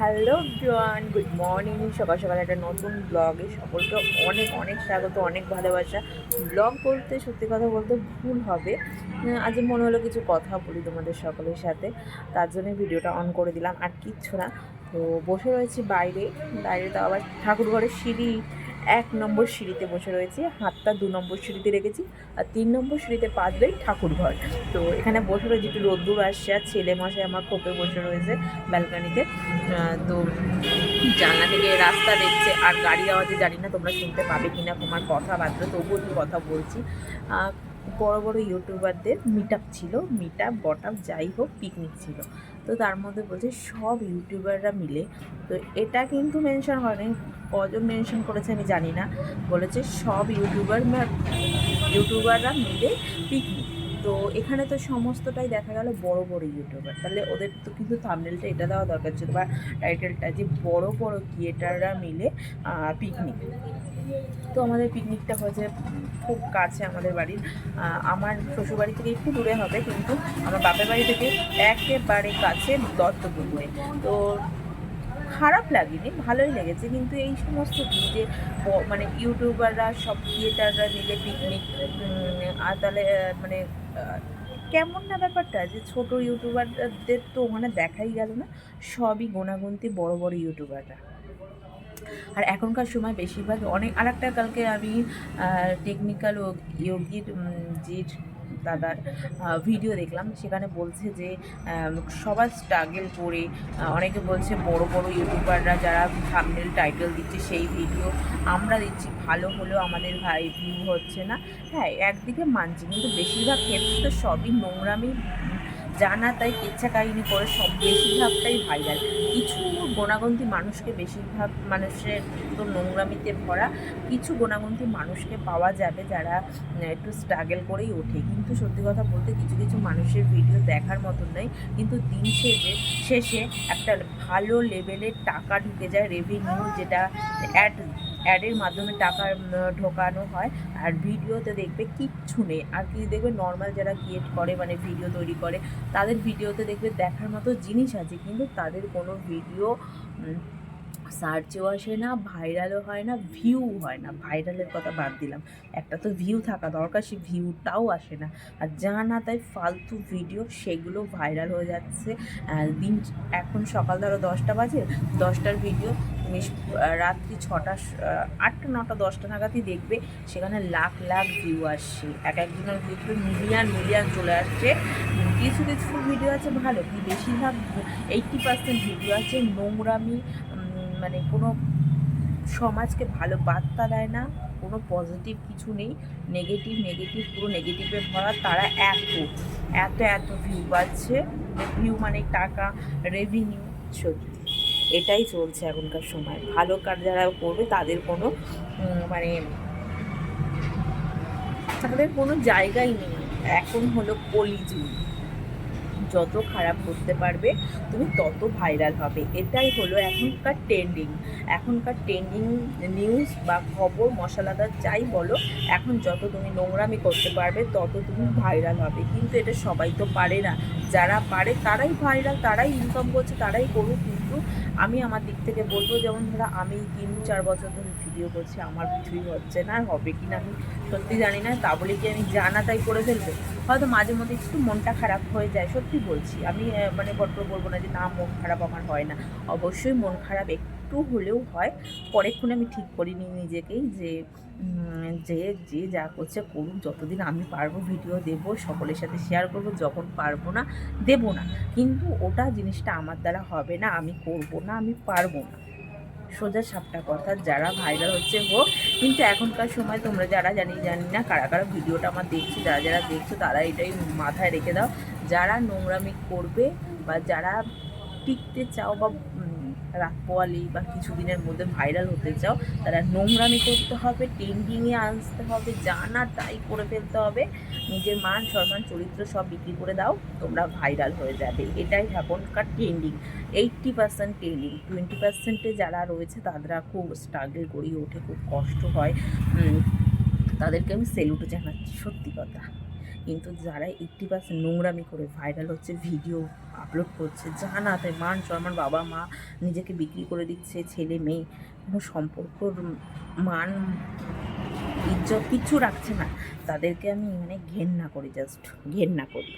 Hello জোয়ান good morning. সকাল সকাল একটা নতুন ব্লগে সকলকে অনেক অনেক স্বাগত, অনেক ভালোবাসা। ব্লগ বলতে, সত্যি কথা বলতে ভুল হবে। আজ মনে হলো কিছু কথা বলি তোমাদের সকলের সাথে। তার জন্য ভিডিওটা অন করে দিলাম, আর কিচ্ছু না। তো বসে রয়েছি বাইরে। বাইরে তো আবার ঠাকুর ঘরের সিঁড়ি। এক নম্বর সিঁড়িতে বসে রয়েছি, হাতটা দু নম্বর সিঁড়িতে রেখেছি আর তিন নম্বর সিঁড়িতে পা ঠাকুরঘর ঠাকুর ঘর। তো এখানে বসে রয়েছে, একটু রোদ্দুর আসছে আর ছেলে মশাই আমার খোপে বসে রয়েছে ব্যালকানিতে। তো জানলা থেকে রাস্তা দেখছে আর গাড়ি আওয়াজে জানি না তোমরা শুনতে পাবে কি না তোমার কথা কথাবার্তা, তবুও একটু কথা বলছি। বড় বড় ইউটিউবারদের মিট আপ ছিল মিট আপ বট আপ যাই হোক পিকনিক ছিল। তো তার মধ্যে বলছে সব ইউটিউবাররা মিলে, তো এটা কিন্তু মেনশন হয়নি। কজন মেনশন করেছে আমি জানি না। বলেছে সব ইউটিউবার ইউটিউবাররা মিলে পিকনিক তো এখানে তো সমস্তটাই দেখা গেল বড় বড় ইউটিউবার। তাহলে ওদের তো কিন্তু থামনেলটা এটা দেওয়া দরকার ছিল বা টাইটেলটা যে বড় বড় ক্রিয়েটাররা মিলে পিকনিক তো আমাদের পিকনিকটা হয়েছে খুব কাছে আমাদের বাড়ির। আমার শ্বশুরবাড়ি থেকে একটু দূরে হবে, কিন্তু আমার বাপের বাড়ি থেকে একেবারে কাছে দত্তপুকুরে। তো খারাপ লাগেনি, ভালোই লেগেছে, কিন্তু এই সমস্ত যে মানে ইউটিউবাররা, সব থিয়েটাররা মিলে পিকনিক আর তাহলে মানে কেমন না ব্যাপারটা যে ছোট ইউটিউবারদের তো ওখানে দেখাই গেল না, সবই গোনাগুনতি বড় বড় ইউটিউবাররা। আর এখনকার সময় বেশিরভাগ অনেক আর একটা কালকে আমি টেকনিক্যাল ও ইয়োগির জির দাদার ভিডিও দেখলাম। সেখানে বলছে যে সবার স্ট্রাগল করে অনেকে বলছে বড় বড় ইউটিউবাররা যারা থামনেল টাইটেল দিচ্ছে সেই ভিডিও আমরা দিচ্ছি। ভালো হলেও আমাদের ভাই ভিউ হচ্ছে না। হ্যাঁ একদিকে মানছি, কিন্তু বেশিরভাগ ক্ষেত্রে তো সবই নোংরামি জানা তাই ইচ্ছা কাহিনী করে সব বেশিরভাগটাই ভাইরাল কিছু গোনাগন্তি মানুষকে বেশিরভাগ মানুষের তো নোংরামিতে ভরা, কিছু গোনাগন্তি মানুষকে পাওয়া যাবে যারা একটু স্ট্রাগল করেই ওঠে। কিন্তু সত্যি কথা বলতে কিছু কিছু মানুষের ভিডিও দেখার মতন নয় কিন্তু দিন শেষে শেষে একটা ভালো লেভেলের টাকা ঢুকে যায় রেভিনিউ যেটা অ্যাড অ্যাডের মাধ্যমে টাকা ঢোকানো হয়। আর ভিডিওতে দেখবে কিচ্ছু নেই। আর কি দেখবে নর্মাল যারা ক্রিয়েট করে মানে ভিডিও তৈরি করে, তাদের ভিডিওতে দেখবে দেখার মতো জিনিস আছে। কিন্তু তাদের কোনো ভিডিও সার্চেও আসে না ভাইরালও হয় না ভিউ হয় না। ভাইরালের কথা বাদ দিলাম। একটা তো ভিউ থাকা দরকার সেই ভিউটাও আসে না। আর যা না তাই ফালতু ভিডিও সেগুলো ভাইরাল হয়ে যাচ্ছে। দিন, এখন সকাল ধরো দশটা বাজে, দশটার ভিডিও রাত্রি ছটা আটটা নটা, দশটা নাগাদই দেখবে, সেখানে লাখ লাখ ভিউ আসছে। এক একজনের ভিডিও মিলিয়ন মিলিয়ন চলে আসছে। কিছু কিছু ভিডিও আছে ভালো কি বেশিরভাগ এইটটি পার্সেন্ট ভিডিও আছে নোংরামি মানে কোনো সমাজকে ভালো বার্তা দেয় না, কোনো পজিটিভ কিছু নেই। নেগেটিভ নেগেটিভ পুরো নেগেটিভে ভরা, তারা এত এত এত ভিউ পাচ্ছে। ভিউ মানে টাকা রেভিনিউ সত্যি। এটাই চলছে এখনকার সময়। ভালো কাজ যারা করবে, তাদের কোনো মানে তাদের কোনো জায়গাই নেই। এখন হলো কলিযুগ। যত খারাপ করতে পারবে, তুমি তত ভাইরাল হবে। এটাই হলো এখনকার ট্রেন্ডিং এখনকার ট্রেন্ডিং নিউজ বা খবর, মশলাদার যাই বলো, এখন যত তুমি নোংরামি করতে পারবে, তত তুমি ভাইরাল হবে। কিন্তু এটা সবাই তো পারে না। যারা পারে, তারাই ভাইরাল তারাই ইনকাম করছে, তারাই করুক। কিন্তু আমি আমার দিক থেকে বলব, যেমন ধরো আমি তিন চার বছর ধরে ভিডিও করছি, আমার কিছুই হচ্ছে না আর হবে কি না আমি সত্যি জানি না, তা বলে কি আমি জানা তাই করে ফেলব? হয়তো মাঝে মধ্যে একটু মনটা খারাপ হয়ে যায়, সত্যি বলছি। আমি মানে বড্ড বলব না যে, না, মন খারাপ আমার হয় না। অবশ্যই মন খারাপ একটু হলেও হয় পরেক্ষণে আমি ঠিক করিনি নিজেকেই যে যে যে যা করছে করুক, যতদিন আমি পারব ভিডিও দেবো, সকলের সাথে শেয়ার করব, যখন পারব না, দেবো না। কিন্তু ওটা জিনিসটা আমার দ্বারা হবে না, আমি করব না, আমি পারব না। সোজা সাপটা কথা যারা ভাইরাল হচ্ছে হোক, কিন্তু এখনকার সময় তোমরা যারা জানি জানি না কারা কারা ভিডিওটা আমার দেখছি, যারা যারা দেখছ তারা এটাই মাথায় রেখে দাও। যারা নোংরামি করবে বা যারা টিকতে চাও বা উম, রাত পোয়ালি বা কিছুদিনের মধ্যে ভাইরাল হতে চাও তারা নোংরামি করতে হবে ট্রেন্ডিংয়ে আসতে হবে যা না তাই করে ফেলতে হবে। নিজের মান সম্মান চরিত্র সব বিক্রি করে দাও তোমরা ভাইরাল হয়ে যাবে। এটাই এখনকার trending eighty percent trending twenty পার্সেন্টে যারা রয়েছে তারা খুব স্ট্রাগল করিয়ে ওঠে খুব কষ্ট হয়। তাদেরকে আমি সেলুট জানাচ্ছি সত্যি কথা। কিন্তু যারা এইটটি পার্সেন্ট নোংরামি করে ভাইরাল হচ্ছে ভিডিও আপলোড করছে যা না তাই মান সম্মান, বাবা মা নিজেকে বিক্রি করে দিচ্ছে, ছেলে মেয়ে, কোনো সম্পর্কর মান, ইজ্জত কিছু রাখছে না। তাদেরকে আমি মানে ঘেন্না করি জাস্ট ঘেন্না করি।